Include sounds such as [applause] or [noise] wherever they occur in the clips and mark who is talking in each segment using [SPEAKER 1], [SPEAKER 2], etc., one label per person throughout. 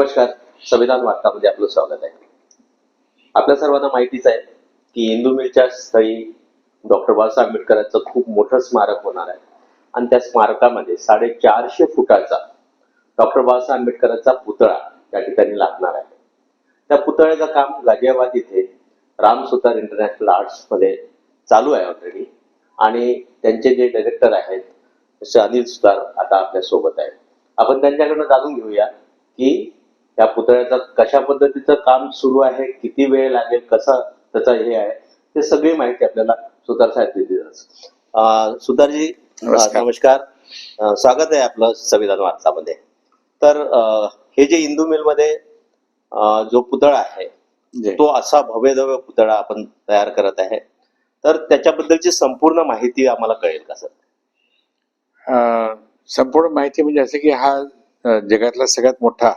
[SPEAKER 1] नमस्कार. संविधान वार्तामध्ये आपलं स्वागत आहे. आपल्या सर्वांना माहितीच आहे की इंदू मिलच्या स्थळी डॉक्टर बाबासाहेब आंबेडकरांचं खूप मोठं स्मारक होणार आहे. आणि त्या स्मारकामध्ये साडेचारशे फुटाचा डॉक्टर बाबासाहेब आंबेडकरांचा पुतळा त्या ठिकाणी लागणार आहे. त्या पुतळ्याचं काम गाजियाबाद इथे राम सुतार इंटरनॅशनल आर्ट्समध्ये चालू आहे ऑलरेडी आणि त्यांचे जे डायरेक्टर आहेत जसे अनिल सुतार आता आपल्यासोबत आहेत. आपण त्यांच्याकडनं जाणून घेऊया की त्या पुतळ्याचं कशा पद्धतीचं काम सुरू आहे किती वेळ लागेल कसं त्याचं हे आहे ते सगळी माहिती आपल्याला सुतार साहेब देतील. अं, सुतारजी
[SPEAKER 2] नमस्कार.
[SPEAKER 1] स्वागत आहे आपलं संविधान वार्तामध्ये तर हे जे इंदू मिलमध्ये जो पुतळा आहे तो असा भव्यदव्य पुतळा आपण तयार करत आहे. तर त्याच्याबद्दलची संपूर्ण माहिती आम्हाला कळेल का सर?
[SPEAKER 2] संपूर्ण माहिती म्हणजे असं की हा जगातला सगळ्यात मोठा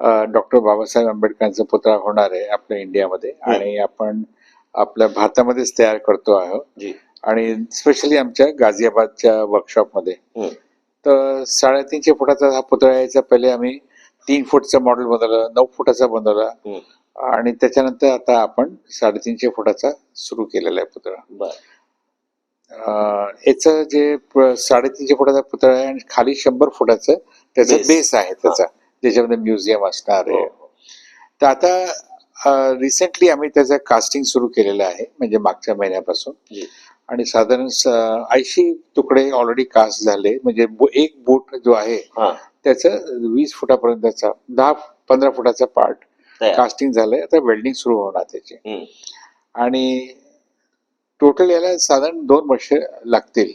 [SPEAKER 2] डॉक्टर बाबासाहेब आंबेडकरांचा पुतळा होणार आहे आपल्या इंडियामध्ये आणि आपण आपल्या भारतामध्येच तयार करतो आहोत. आणि स्पेशली आमच्या गाझियाबादच्या वर्कशॉपमध्ये. तर साडेतीनशे फुटाचा हा पुतळा यायचा. पहिले आम्ही तीन फूटचा मॉडेल बनवलं नऊ फुटाचा बनवला. आणि त्याच्यानंतर आता आपण साडेतीनशे फुटाचा सुरू केलेला आहे पुतळा. याचं जे साडेतीनशे फुटाचा पुतळा आहे आणि खाली शंभर फुटाचं त्याचा. बेस आहे त्याचा. ज्याच्यामध्ये म्युझियम असणार आहे
[SPEAKER 1] हो.
[SPEAKER 2] तर आता रिसेंटली आम्ही त्याचं कास्टिंग सुरू केलेलं आहे म्हणजे मागच्या महिन्यापासून. आणि साधारण ऐंशी तुकडे ऑलरेडी कास्ट झाले म्हणजे एक बूट जो आहे
[SPEAKER 1] हा
[SPEAKER 2] त्याचं वीस फुटापर्यंतचा दहा पंधरा फुटाचा पार्ट. कास्टिंग झालंय आता वेल्डिंग सुरू होणार त्याची. आणि टोटल याला साधारण दोन वर्ष लागतील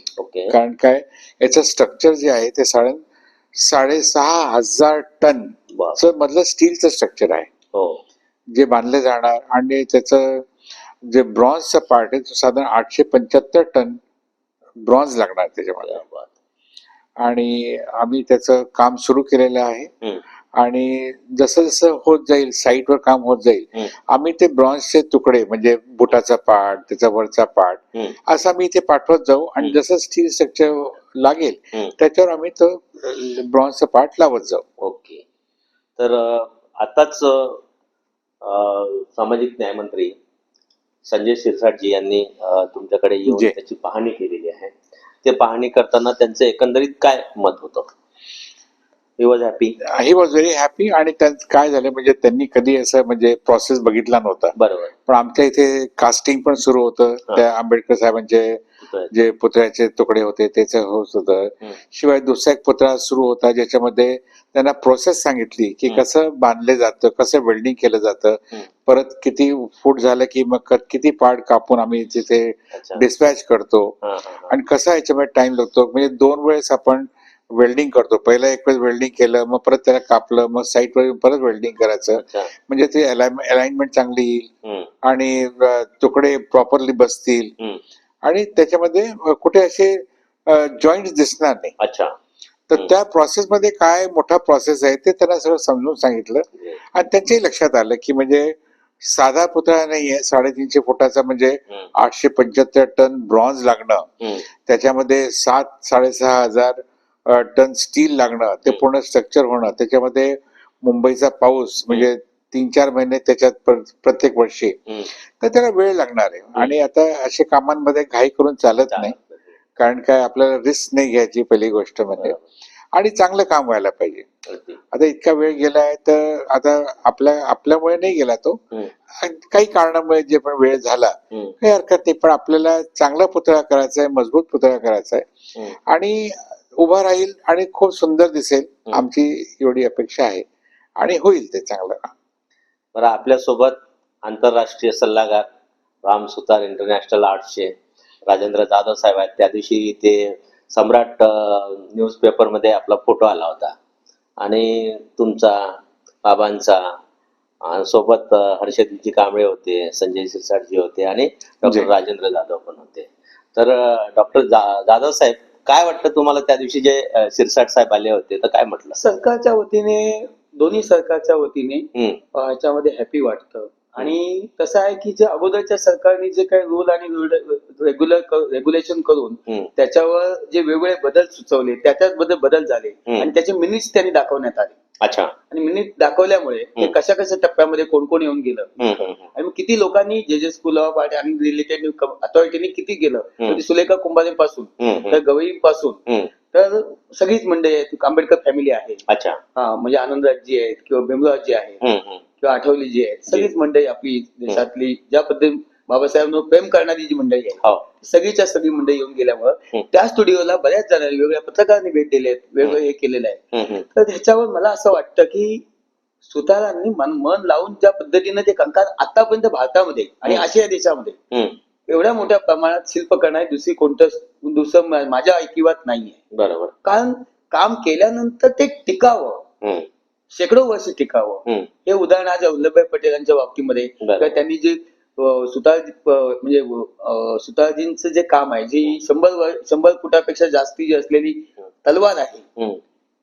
[SPEAKER 2] कारण काय याचं स्ट्रक्चर जे आहे ते साधारण साडेसहा हजार टन मधलं स्टीलचं स्ट्रक्चर आहे
[SPEAKER 1] हो
[SPEAKER 2] जे बांधले जाणार आणि त्याचं जे ब्रॉन्झचा पार्ट आहे तो साधारण आठशे पंच्याहत्तर टन ब्रॉन्झ लागणार त्याच्यामध्ये. आणि आम्ही त्याचं काम सुरू केलेलं आहे. आणि जसं जसं होत जाईल साईटवर काम होत जाईल. आम्ही ते ब्रॉन्झचे तुकडे म्हणजे बुटाचा पार्ट त्याचा वरचा पार्ट. असं आम्ही ते पाठवत जाऊ आणि. जसं स्टील स्ट्रक्चर लागेल. त्याच्यावर आम्ही तो ब्रॉन्झचा पार्ट लावत जाऊ.
[SPEAKER 1] ओके. तर आताच सामाजिक न्यायमंत्री संजय शिरसाटजी यांनी तुमच्याकडे येऊन. त्याची पाहणी केलेली आहे. ते पाहणी करताना त्यांचं एकंदरीत काय मत होतं? He was happy
[SPEAKER 2] he was very happy आणि काय झालं म्हणजे त्यांनी कधी असं म्हणजे प्रोसेस बघितला नव्हता
[SPEAKER 1] बरोबर
[SPEAKER 2] पण आमच्या इथे कास्टिंग पण सुरू होतं. त्या आंबेडकर साहेबांचे जे पुतळ्याचे तुकडे होते त्याचं होत होतं. शिवाय दुसरा एक पुतळा सुरू होता ज्याच्यामध्ये त्यांना प्रोसेस सांगितली की. कसं बांधले जातं कसं वेल्डिंग केलं जातं. परत किती फूट झालं की मग किती पार्ट कापून आम्ही तिथे डिस्पॅच करतो. आणि कसा याच्यामध्ये टाइम लागतो म्हणजे दोन वेळेस आपण वेल्डिंग करतो. पहिला एक वेळेस वेल्डिंग केलं मग परत त्याला कापलं मग साईटवर येऊन परत वेल्डिंग करायचं. म्हणजे ते अलाइनमेंट चांगली येईल आणि तुकडे प्रॉपरली बसतील. आणि त्याच्यामध्ये कुठे असे जॉईंट दिसणार नाही.
[SPEAKER 1] अच्छा.
[SPEAKER 2] तर. त्या प्रोसेसमध्ये काय मोठा प्रोसेस आहे ते त्यांना सगळं समजून सांगितलं. आणि त्यांच्याही लक्षात आलं की म्हणजे साधा पुतळा नाहीये साडेतीनशे फुटाचा म्हणजे आठशे पंच्याहत्तर टन ब्रॉन्झ लागणं. त्याच्यामध्ये सात साडेसहा हजार टन स्टील लागणं ते. पूर्ण स्ट्रक्चर होणं त्याच्यामध्ये मुंबईचा पाऊस म्हणजे तीन चार महिने त्याच्यात प्र- प्रत्येक वर्षी. तर त्याला वेळ लागणार आहे. आणि आता अशा कामांमध्ये घाई करून चालत नाही. कारण काय आपल्याला रिस्क नाही घ्यायची पहिली गोष्ट म्हणजे. आणि चांगलं काम व्हायला पाहिजे. आता इतका वेळ गेलाय तर आता आपल्या आपल्यामुळे नाही गेला तो. काही कारणामुळे जे पण वेळ झाला काही हरकत नाही. पण आपल्याला चांगला पुतळा करायचा आहे मजबूत पुतळा करायचा आहे. आणि उभा राहील आणि खूप सुंदर दिसेल. आमची एवढी अपेक्षा आहे. आणि होईल ते चांगलं
[SPEAKER 1] बरं आपल्यासोबत आंतरराष्ट्रीय सल्लागार राम सुतार इंटरनॅशनल आर्ट्सचे राजेंद्र जाधव साहेब आहेत. त्या दिवशी ते सम्राट न्यूज पेपरमध्ये आपला फोटो आला होता. आणि तुमचा बाबांचा सोबत हर्षदजी कांबळे होते संजय सिरसाटजी होते आणि डॉक्टर. राजेंद्र जाधव पण होते. तर डॉक्टर जाधव साहेब काय वाटतं तुम्हाला त्या दिवशी जे अं, सिरसाट साहेब आले होते तर काय म्हटलं?
[SPEAKER 3] सरकारच्या वतीने दोन्ही सरकारच्या वतीने याच्यामध्ये हॅपी वाटतं. आणि कसं आहे की जे अगोदरच्या सरकारने जे काही रूल आणि रेग्युलर रेग्युलेशन करून. त्याच्यावर जे वेगवेगळे बदल सुचवले त्याच्यात बदल बदल झाले. आणि त्याचे मिनिट्स त्यांनी दाखवण्यात आले.
[SPEAKER 1] अच्छा
[SPEAKER 3] आणि मिनिट दाखवल्यामुळे ते. कशा कशा टप्प्यामध्ये कोण कोण येऊन गेलं. आणि मग किती लोकांनी J J school of art आणि रिलेटेड अथॉरिटीने किती
[SPEAKER 1] हम्म.
[SPEAKER 3] तर सुलेखा कुंभारे पासून तर गवई पासून. तर सगळीच मंडळी आहेत आंबेडकर फॅमिली आहे
[SPEAKER 1] अच्छा
[SPEAKER 3] हा म्हणजे आनंदराजी आहेत किंवा भीमरावजी आहेत. किंवा आठवली आहेत सगळीच मंडळी आपली देशातली ज्या पद्धतीने बाबासाहेबांवर प्रेम करणारी जी मंडळी आहे
[SPEAKER 1] हो
[SPEAKER 3] सगळीच्या सगळी मंडळी येऊन गेल्यामुळं. त्या स्टुडिओला बऱ्याच जणांनी वेगवेगळ्या पत्रकारांनी भेट दिली आहेत वेगळं हे केलेलं आहे. तर ह्याच्यावर मला असं वाटतं की सुतारांनी मन मन लावून ज्या पद्धतीने ते कंकाळ आतापर्यंत भारतामध्ये आणि. आशिया देशामध्ये. एवढ्या मोठ्या प्रमाणात शिल्प करणारी दुसरी कोणतं दुसरं माझ्या ऐकिवात नाहीये
[SPEAKER 1] बरोबर
[SPEAKER 3] कारण काम केल्यानंतर ते टिकावं शेकडो वर्ष टिकावं. हे उदाहरण आज वल्लभभाई पटेलांच्या बाबतीमध्ये त्यांनी जे सुतार म्हणजे सुतारजींचं जे काम आहे जी शंभर शंभर फुटापेक्षा जास्ती जी असलेली तलवार आहे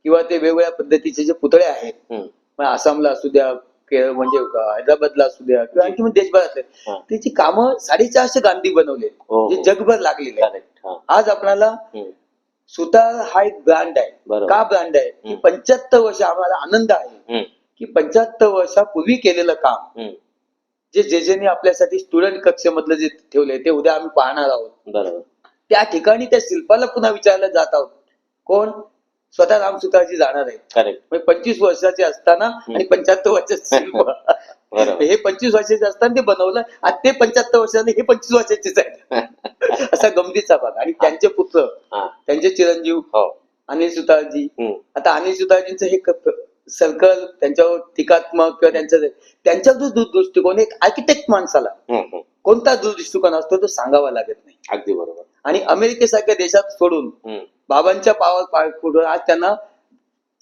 [SPEAKER 3] किंवा ते वेगवेगळ्या पद्धतीचे जे पुतळे आहेत आसामला असू द्या केरळ म्हणजे हैदराबादला असू द्या किंवा आणखी देशभरातले
[SPEAKER 1] हा.
[SPEAKER 3] त्याची कामं साडेचारशे गांधी बनवले
[SPEAKER 1] हो,
[SPEAKER 3] जे
[SPEAKER 1] हो.
[SPEAKER 3] जगभर लागलेले आहेत. आज आपल्याला
[SPEAKER 1] हम्म.
[SPEAKER 3] सुतार हा एक ब्रँड आहे. का ब्रँड आहे. पंच्याहत्तर वर्ष आम्हाला आनंद आहे की पंच्याहत्तर वर्षापूर्वी केलेलं काम. जे जे जेने आपल्यासाठी स्टुडंट कक्षेमधलं जे ठेवले ते उद्या आम्ही पाहणार आहोत.
[SPEAKER 1] बरोबर.
[SPEAKER 3] त्या ठिकाणी त्या शिल्पाला पुन्हा विचारलं जात आहोत. कोण? स्वतः राम सुतारजी जाणार
[SPEAKER 1] करेक्ट
[SPEAKER 3] म्हणजे पंचवीस वर्षाचे असताना आणि पंच्याहत्तर वर्षाचे [laughs] हे पंचवीस वर्षाचे असताना ते बनवलं आणि ते पंच्याहत्तर वर्षाने हे पंचवीस वर्षाचेच आहेत. [laughs] असा गमतीचा भाग. आणि त्यांचे पुत्र त्यांचे चिरंजीव
[SPEAKER 1] हो.
[SPEAKER 3] अनिल सुतारजी. आता अनिल सुतारजींचं हे सर्कल त्यांच्यावर टीकात्मक किंवा त्यांचं त्यांचा जो दृष्टिकोन एक आर्किटेक्ट माणसाला. कोणता दृष्टिकोन असतो तो सांगावा लागत नाही.
[SPEAKER 1] अगदी बरोबर.
[SPEAKER 3] आणि अमेरिकेसारख्या देशात सोडून बाबांच्या पावर पाय आज त्यांना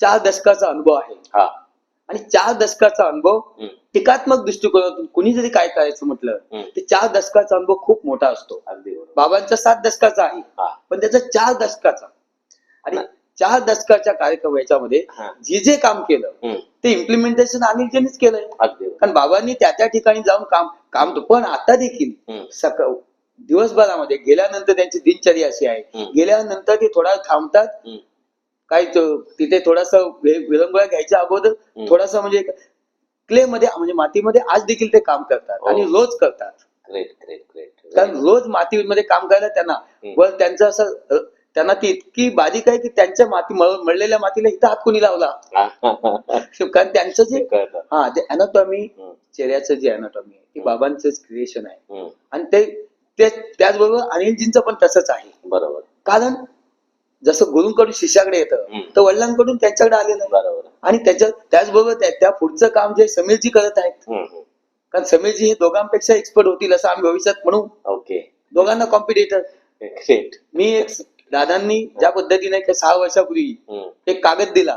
[SPEAKER 3] चार दशकाचा अनुभव आहे.
[SPEAKER 1] हा.
[SPEAKER 3] आणि चार दशकाचा अनुभव टीकात्मक दृष्टिकोनातून कुणी जरी काय करायचं म्हटलं
[SPEAKER 1] हम्म.
[SPEAKER 3] ते चार दशकाचा अनुभव खूप मोठा असतो. बाबांचा सात दशकाचा आहे.
[SPEAKER 1] हा.
[SPEAKER 3] पण त्याचा चार दशकाचा. आणि चार दशकाच्या कार्यक्रम याच्यामध्ये
[SPEAKER 1] हा.
[SPEAKER 3] जे जे काम केलं ते इम्प्लिमेंटेशन अनिलजींनीच केलंय. कारण बाबांनी त्या त्या ठिकाणी जाऊन काम काम तो पण आता देखील सकाळ दिवसभरामध्ये गेल्यानंतर त्यांची दिनचर्या अशी आहे. गेल्यानंतर ते थोडा थांबतात. काही तिथे थोडासा विरंगुळा घ्यायच्या अगोदर. थोडासा म्हणजे क्ले मध्ये म्हणजे मातीमध्ये आज देखील ते काम करतात
[SPEAKER 1] हो.
[SPEAKER 3] आणि रोज करतात.
[SPEAKER 1] ग्रेट ग्रेट ग्रेट
[SPEAKER 3] कारण रोज मातीमध्ये काम करायला त्यांना. व त्यांचं असं त्यांना ती इतकी बारीक आहे की त्यांच्या माती मळ- मळलेल्या मातीला इथं हात कुणी लावला? कारण त्यांचं जे हा ते अनाटॉमी चेहऱ्याचं जे अनाटॉमी आहे ते
[SPEAKER 1] हम्म.
[SPEAKER 3] बाबांचं क्रिएशन आहे. आणि ते त्याचबरोबर अनिलजींचं पण तसंच आहे.
[SPEAKER 1] बरोबर.
[SPEAKER 3] कारण जसं गुरुंकडून शिष्याकडे येतं. तर वडिलांकडून त्यांच्याकडे आलेलं आहे.
[SPEAKER 1] बरोबर.
[SPEAKER 3] आणि त्याच्या त्याचबरोबर त्या पुढचं काम जे समीरजी करत आहेत. कारण समीरजी हे दोघांपेक्षा एक्सपर्ट होतील असं आम्ही भविष्यात म्हणू.
[SPEAKER 1] ओके.
[SPEAKER 3] दोघांना कॉम्पिटिटर मी एक दादांनी ज्या पद्धतीने सहा वर्षापूर्वी एक कागद दिला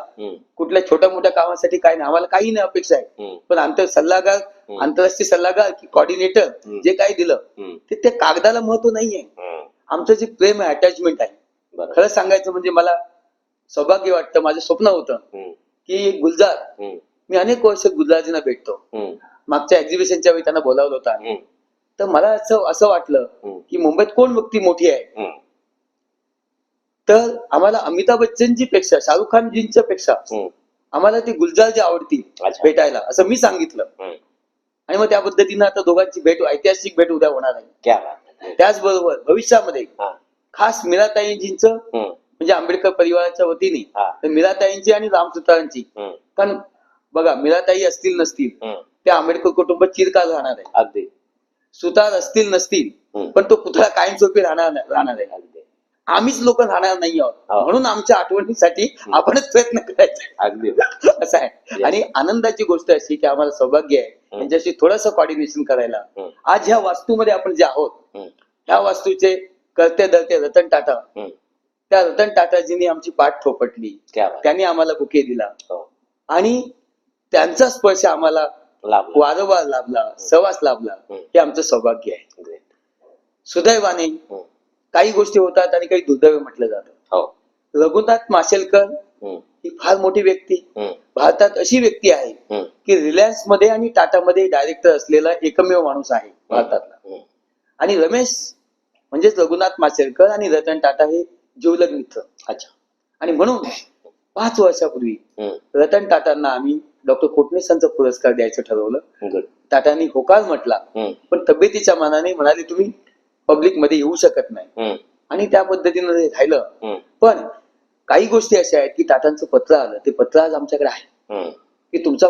[SPEAKER 3] कुठल्या छोट्या मोठ्या कामासाठी काय नाही आम्हाला काही नाही अपेक्षा आहे. पण आंतर सल्लागार आंतरराष्ट्रीय सल्लागार की कॉर्डिनेटर. जे काही दिलं ते त्या कागदाला महत्त्व नाहीये. आमचं जे प्रेम आहे अटॅचमेंट आहे. खरं सांगायचं म्हणजे मला सौभाग्य वाटतं माझं स्वप्न होतं की गुलजार मी अनेक वर्ष गुलजारजींना भेटतो. मागच्या एक्झिबिशनच्या वेळी त्यांना बोलावलं होतं. तर मला असं असं वाटलं की मुंबईत कोण व्यक्ती मोठी आहे. तर आम्हाला अमिताभ बच्चनजी पेक्षा शाहरुख खानजींच्या पेक्षा. आम्हाला ती गुलजारजी आवडतील. भेटायला असं मी सांगितलं. आणि मग त्या पद्धतीनं आता दोघांची भेट ऐतिहासिक भेट उद्या होणार आहे. त्याचबरोबर भविष्यामध्ये खास मीराताईंजींचं म्हणजे आंबेडकर परिवाराच्या वतीने मीराताईंची आणि रामसुतारांची कारण बघा मीराताई असतील नसतील. ते आंबेडकर कुटुंब चिरकाल राहणार आहे
[SPEAKER 1] अगदी
[SPEAKER 3] सुतार असतील नसतील. पण तो पुतळा कायमस्वरूपी राहणार राहणार आहे आम्हीच लोक राहणार नाही आहोत.
[SPEAKER 1] हो.
[SPEAKER 3] म्हणून आमच्या आठवणीसाठी आपणच प्रयत्न करायचा.
[SPEAKER 1] अगदी.
[SPEAKER 3] असं आहे. आणि आनंदाची गोष्ट अशी की आम्हाला सौभाग्य आहे. त्यांच्याशी थोडंसं कॉर्डिनेशन करायला. आज ह्या वास्तूमध्ये आपण जे आहोत ह्या वास्तूचे करते धरते रतन टाटा. त्या रतन टाटाजींनी आमची पाठ
[SPEAKER 1] बात.
[SPEAKER 3] त्यांनी आम्हाला बुके दिला.
[SPEAKER 1] हो.
[SPEAKER 3] आणि त्यांचा स्पर्श आम्हाला वारंवार लाभला सहवास लाभला. हे आमचं सौभाग्य आहे. सुदैवाने. काही गोष्टी होतात आणि काही दुर्दैव म्हटलं जातं.
[SPEAKER 1] हो.
[SPEAKER 3] रघुनाथ माशेलकर ही फार मोठी व्यक्ती. भारतात अशी व्यक्ती आहे की रिलायन्समध्ये आणि टाटामध्ये डायरेक्टर असलेला एकमेव माणूस आहे भारतातला. आणि रमेश म्हणजेच रघुनाथ माशेलकर आणि रतन टाटा हे जिवलग मित्र.
[SPEAKER 1] अच्छा.
[SPEAKER 3] आणि म्हणून पाच वर्षापूर्वी रतन टाटांना आम्ही डॉक्टर कोटणीसांचा पुरस्कार द्यायचं ठरवलं. टाटांनी होकार म्हटला. पण तब्येतीच्या मानाने म्हणाले तुम्ही पब्लिकमध्ये येऊ शकत नाही. आणि त्या पद्धतीनं राहिलं. पण काही गोष्टी अशा आहेत की टाटांचं पत्र आलं. ते पत्र आज आमच्याकडे आहे. की तुमचा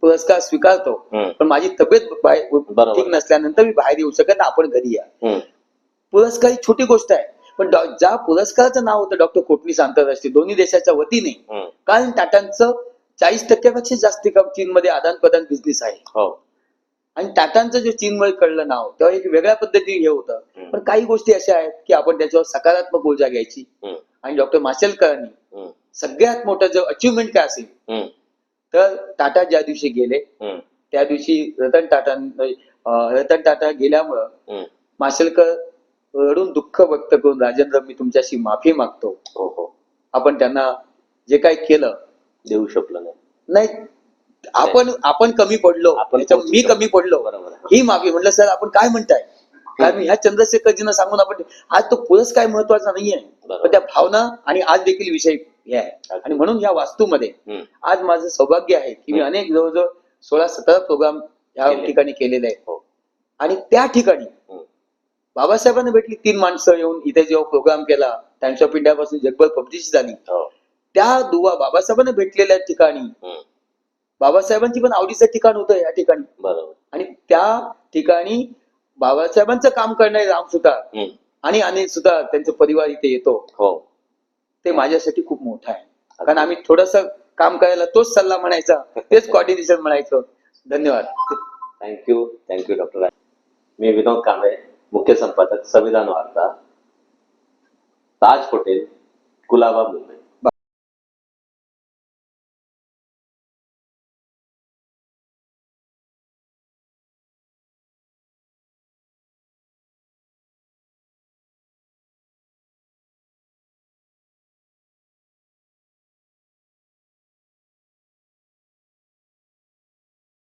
[SPEAKER 3] पुरस्कार स्वीकारतो. पण माझी तब्येत. ठीक नसल्यानंतर मी बाहेर येऊ शकत नाही. आपण घरी या. पुरस्कार ही छोटी गोष्ट आहे. पण ज्या पुरस्काराचं नाव होतं डॉक्टर कोटणीस आंतरराष्ट्रीय दोन्ही देशाच्या वतीने कारण टाटांचं चाळीस टक्क्यापेक्षा जास्त काम चीनमध्ये आदान प्रदान बिझनेस आहे.
[SPEAKER 1] हो.
[SPEAKER 3] आणि टाटांचं जे चीनमध्ये कळलं नाव तेव्हा एक वेगळ्या पद्धतीने हे होतं. पण काही गोष्टी अशा आहेत की आपण त्याच्यावर सकारात्मक ऊर्जा घ्यायची. आणि डॉक्टर माशेलकरांनी सगळ्यात मोठं जर अचिव्हमेंट काय असेल तर टाटा ज्या दिवशी गेले त्या दिवशी रतन टाटा रतन टाटा गेल्यामुळं. माशेलकर रडून दुःख व्यक्त करून राजेंद्र मी तुमच्याशी माफी मागतो.
[SPEAKER 1] हो हो.
[SPEAKER 3] आपण त्यांना जे काही केलं
[SPEAKER 1] देऊ शकलो नाही.
[SPEAKER 3] नाही आपण आपण कमी पडलो मी कमी पडलो. ही माफी म्हटलं सर आपण काय म्हणताय? कारण ह्या चंद्रशेखरजींना सांगून आपण आज तो पुरस्कार महत्त्वाचा नाहीये. पण त्या भावना आणि आज देखील विषय हे आहे. आणि म्हणून या वास्तूमध्ये आज माझं सौभाग्य आहे की मी. अनेक जवळजवळ सोळा सतरा प्रोग्राम ह्या. ठिकाणी केलेले आहेत.
[SPEAKER 1] हो.
[SPEAKER 3] आणि त्या ठिकाणी बाबासाहेबांना भेटली तीन माणसं येऊन इथे जेव्हा प्रोग्राम केला ऑफ इंडियापासून जगभर पब्लिश झाली.
[SPEAKER 1] हो.
[SPEAKER 3] त्या दुवा बाबासाहेबांना भेटलेल्या ठिकाणी बाबासाहेबांची पण आवडीचं ठिकाण होतं या ठिकाणी.
[SPEAKER 1] बरोबर.
[SPEAKER 3] आणि त्या ठिकाणी बाबासाहेबांचं काम करणारे राम सुतार आणि अनिल सुतार त्यांचा परिवार इथे येतो.
[SPEAKER 1] हो.
[SPEAKER 3] ते माझ्यासाठी खूप मोठं आहे. कारण आम्ही थोडस काम करायला तोच सल्ला म्हणायचा तेच कॉर्डिनेशन म्हणायचं. धन्यवाद.
[SPEAKER 1] Thank you thank you doctor मी विनोद कांबळे मुख्य संपादक संविधान वार्ता ताज हॉटेल कुलाबा मुंबई.